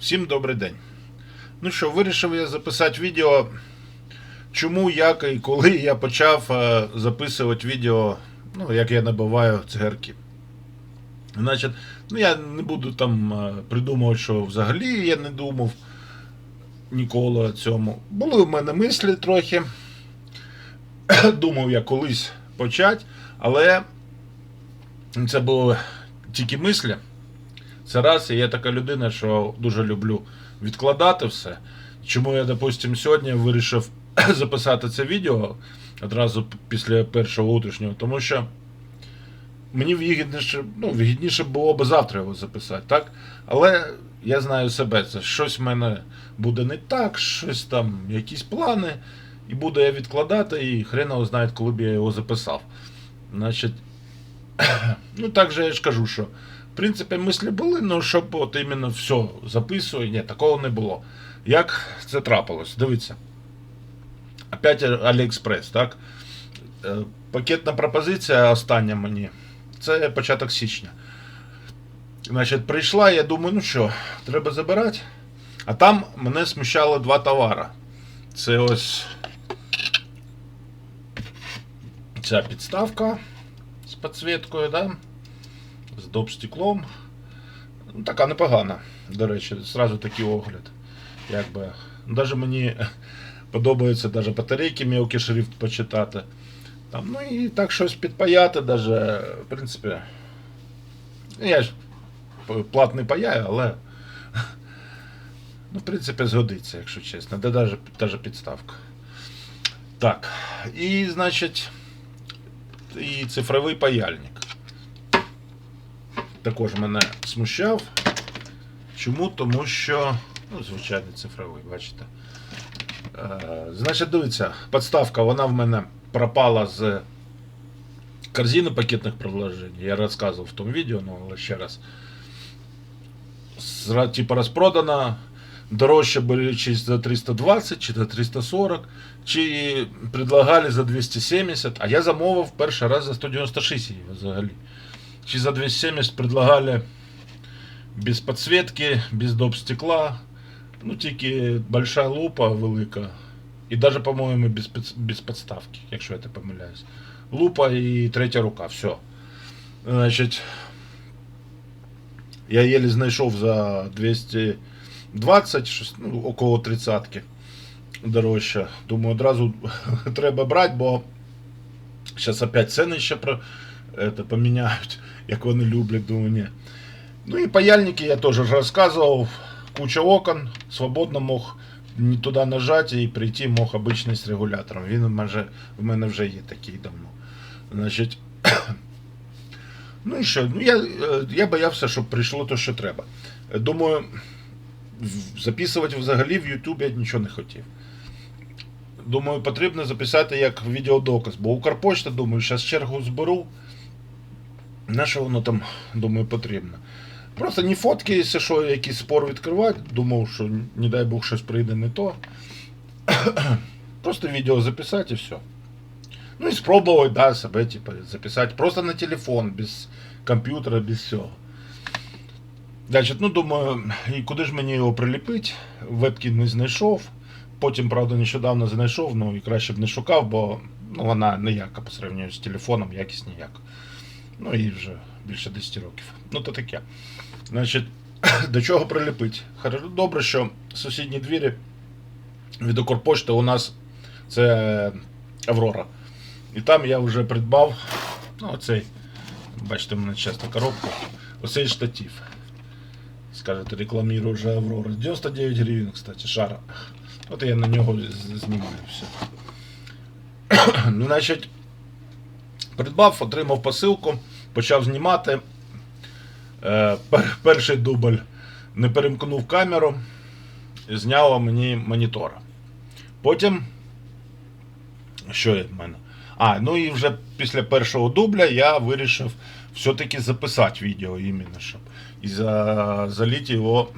Всім добрий день. Ну що, вирішив я записати відео, чому, як і коли я почав е, записувати відео, ну, як я набиваю цигарки. Значить, ну я не буду там е, придумувати, що взагалі я не думав ніколи о цьому. Були в мене мислі трохи. Думав я колись почати, але це були тільки мислі. Це раз, і я така людина, що дуже люблю відкладати все. Чому я, допустим, сьогодні вирішив записати це відео одразу після першого утрішнього, тому що мені вигідніше, ну, вигідніше було б завтра його записати, так? Але я знаю себе, це щось в мене буде не так, щось там, якісь плани, і буду я відкладати, і хрен його знає, коли б я його записав. Значить, ну так же я ж кажу, що принципі мислі були, але щоб от іменно все записую, ні, такого не було. Як це трапилось? Дивіться. Опять Аліекспрес, так? Е, Пакетна пропозиція остання мені. Це початок січня. Значить, прийшла, я думаю, ну що, треба забирати. А там мене смущало два товари. Це ось ця підставка з підсвіткою, да? З доп стеклом. Ну, така непогана, до речі, зразу такий огляд. Якби. Даже мені подобається даже батарейки мелкий шрифт почитати. Там, ну і так щось підпаяти, даже, в принципі. ну, Я ж платний паяю, але. Ну, в принципі, згодиться, якщо чесно. Де даже, даже підставка. Так. І, значить, і цифровий паяльник також мене смущав. Чому? Тому що. Ну, звичайний цифровий, бачите. Е, значить, дивіться, подставка, вона в мене пропала з корзини пакетних предложень. Я розказував в тому відео, ну, але ще раз. Типа розпродана. Дорожче були чи за 320, чи за 340, чи предлагали за 270, а я замовив перший раз за 196 її взагалі. Чи за 270 предлагали без подсветки, без доп стекла. Ну, тільки большая лупа велика. І даже, по-моєму, без, без подставки, якщо я не помиляюсь. Лупа і третя рука, все. Значить, я еле знайшов за 220, щось, ну, около 30 дорожче. Думаю, одразу треба брати, бо зараз опять ціни ще про, это, поміняють, як вони люблять, думаю, ні. Ну і паяльники я теж розказував. Куча окон, свободно мог не туди нажати і прийти мог обичний з регулятором. Він в мене, в мене вже є такий давно. Значить, ну і що? Ну, я, е, я боявся, щоб прийшло те, що треба. Думаю, записувати взагалі в YouTube я нічого не хотів. Думаю, потрібно записати як відеодоказ, бо Укрпочта, думаю, зараз чергу зберу. На що воно там, думаю, потрібно. Просто не фотки, якщо що, якийсь спор відкривати, думав, що не дай Бог щось прийде не то. Просто відео записати і все. Ну і спробувати, да, себе типу, записати. Просто на телефон, без комп'ютера, без всього. Значить, ну думаю, і куди ж мені його приліпити? Вебки не знайшов. Потім, правда, нещодавно знайшов, ну і краще б не шукав, бо ну, вона ніяка по сравненню з телефоном, якість ніяка. Ну і вже більше 10 років. Ну то таке. Значить, до чого приліпити? Хар- Добре, що сусідні двері від Укрпошти у нас це Аврора. І там я вже придбав ну, оцей, бачите, мене часто коробка, оцей штатив. Скажете, рекламірую вже Аврора. 99 гривень, кстати, шара. От я на нього знімаю все. ну, значить, придбав, отримав посилку, почав знімати. Е, перший дубль не перемкнув камеру, і зняло мені монітора. Потім. Що в мене? А, ну і вже після першого дубля я вирішив все-таки записати відео іменно, щоб і за, заліти його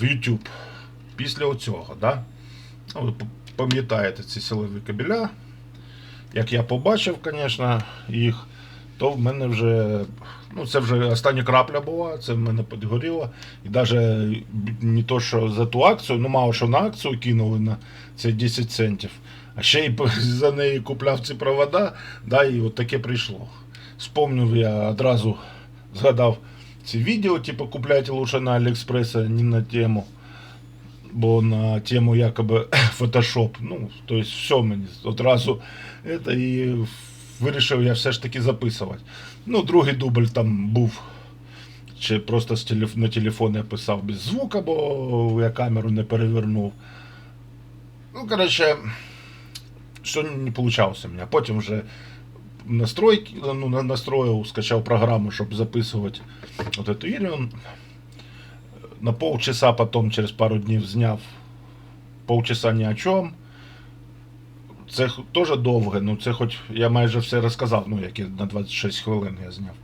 в YouTube. Після оцього, да? Ну, ви пам'ятаєте ці силові кабеля. Як я побачив, звісно, їх, то в мене вже. Ну, це вже остання крапля була, це в мене підгоріло. І навіть не то, що за ту акцію, ну мало що на акцію кинули на це 10 центів, а ще й за неї купляв ці провода, да, і от таке прийшло. Спомнив я одразу згадав ці відео, типу, купляйте лучше на Аліекспресі, а не на тему. Бо на тему якоби фотошоп. Ну, то есть все мені одразу это, і вирішив я все ж таки записувати. Ну, другий дубль там був. Чи просто на телефон я писав без звука, бо я камеру не перевернув. Ну, коротше, що не вийшло у мене. Потім вже настройки, ну, настроїв, скачав програму, щоб записувати вот эту Irion. На полчаса потом, через пару днів зняв полчаса ні о чому. Це теж довго, ну це хоч я майже все розказав, ну як і на 26 хвилин я зняв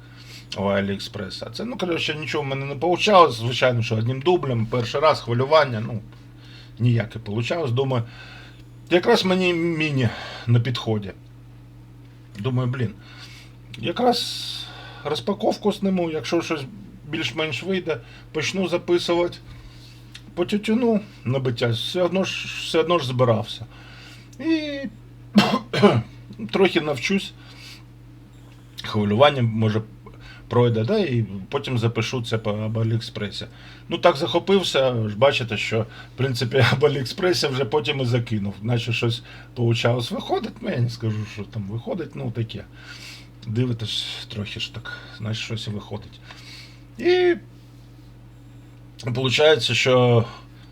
у Аліекспрес. А це, ну, коротше, нічого в мене не вийшло. Звичайно, що одним дублем, перший раз хвилювання, ну, ніяке вийшло. Думаю, якраз мені міні на підході. Думаю, блін, якраз розпаковку сниму, якщо щось більш-менш вийде, почну записувати по тютюну набиття, все одно ж, все одно ж збирався. І трохи навчусь. Хвилювання може пройде, да, і потім запишу це по Аліекспресі. Ну так захопився, ж бачите, що в принципі об Аліекспресі вже потім і закинув. Наче щось получалось виходить, ну я не скажу, що там виходить, ну таке. Дивитесь трохи ж так, значить щось і виходить. І виходить, що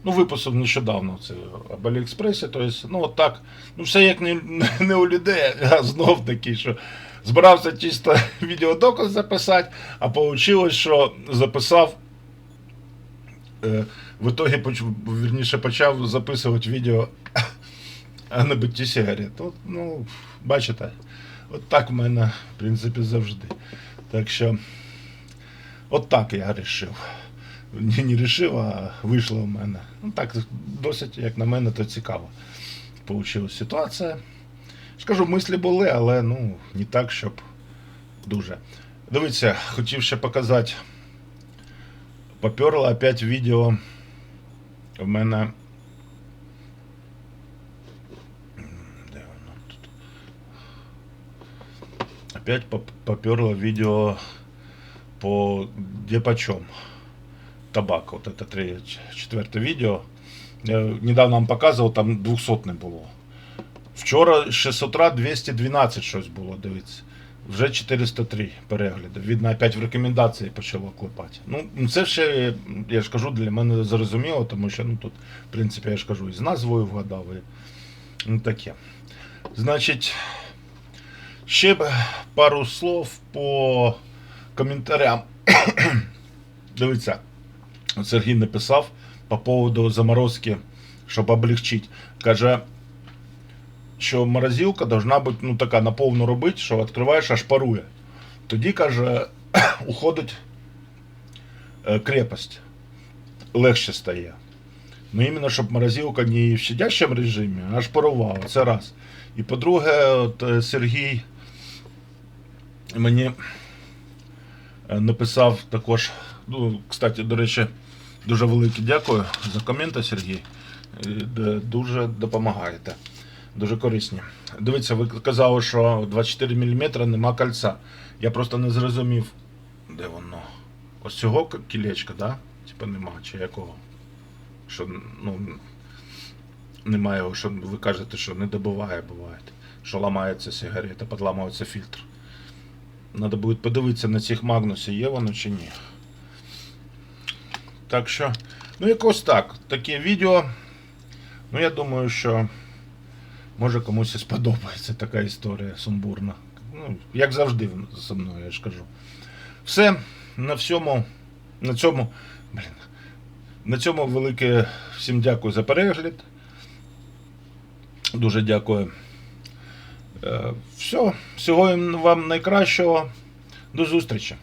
ну, виписав нещодавно це об Аліекспресі, тобто, ну от так, ну все як не, не у людей, а знов таки, що збирався чисто відеодоказ записати, а вийшло, що записав. е, В итоге вірніше почав записувати відео о набитті сигарет. От, ну, бачите, от так в мене, в принципі, завжди. Так що, от так я вирішив. Не, не рішив, а вийшло в мене. Ну так, досить, як на мене, то цікаво. Получилась ситуація. Скажу, мислі були, але ну, не так, щоб дуже. Дивіться, хотів ще показати. Поперло опять відео. В мене. Де воно тут? Опять поп- поперло відео по где почем. Табак. Вот это третье, четверте відео. Я недавно вам показував, там 200 не було. Вчора ще з утра 212 щось було, дивіться. Вже 403 перегляди. Видно, опять в рекомендації почало клепати. Ну, це ще, я ж кажу, для мене зрозуміло, тому що ну, тут, в принципі, я ж кажу, і з назвою вгадав, і ну, таке. Значить, ще пару слов по коментарям. Дивіться, от Сергій написав по поводу заморозки, щоб облегчити. Каже, що морозилка должна бути ну, така наповну робити, що відкриваєш, аж парує. Тоді, каже, уходить е, крепость. Легше стає. Ну, іменно, щоб морозилка не в щадящому режимі, а аж парувала. Це раз. І по-друге, от е, Сергій мені е, написав також, ну, кстати, до речі, дуже велике дякую за коменти, Сергій. Е, Дуже допомагаєте. Дуже корисні. Дивіться, ви казали, що 24 мм нема кольця. Я просто не зрозумів, де воно. Ось цього кілечка, да? Типа нема, чи якого? Що, ну, немає його, що ви кажете, що не добиває, буває. Що ламається сигарета, підламується фільтр. Надо буде подивитися на цих магнусів, є воно чи ні. Так що, ну якось так. Таке відео. Ну, я думаю, що може комусь і сподобається така історія сумбурна. Ну, як завжди зі мною, я ж кажу. Все, на всьому, на цьому, блін, на цьому велике всім дякую за перегляд. Дуже дякую. Е, Все, всього вам найкращого. До зустрічі.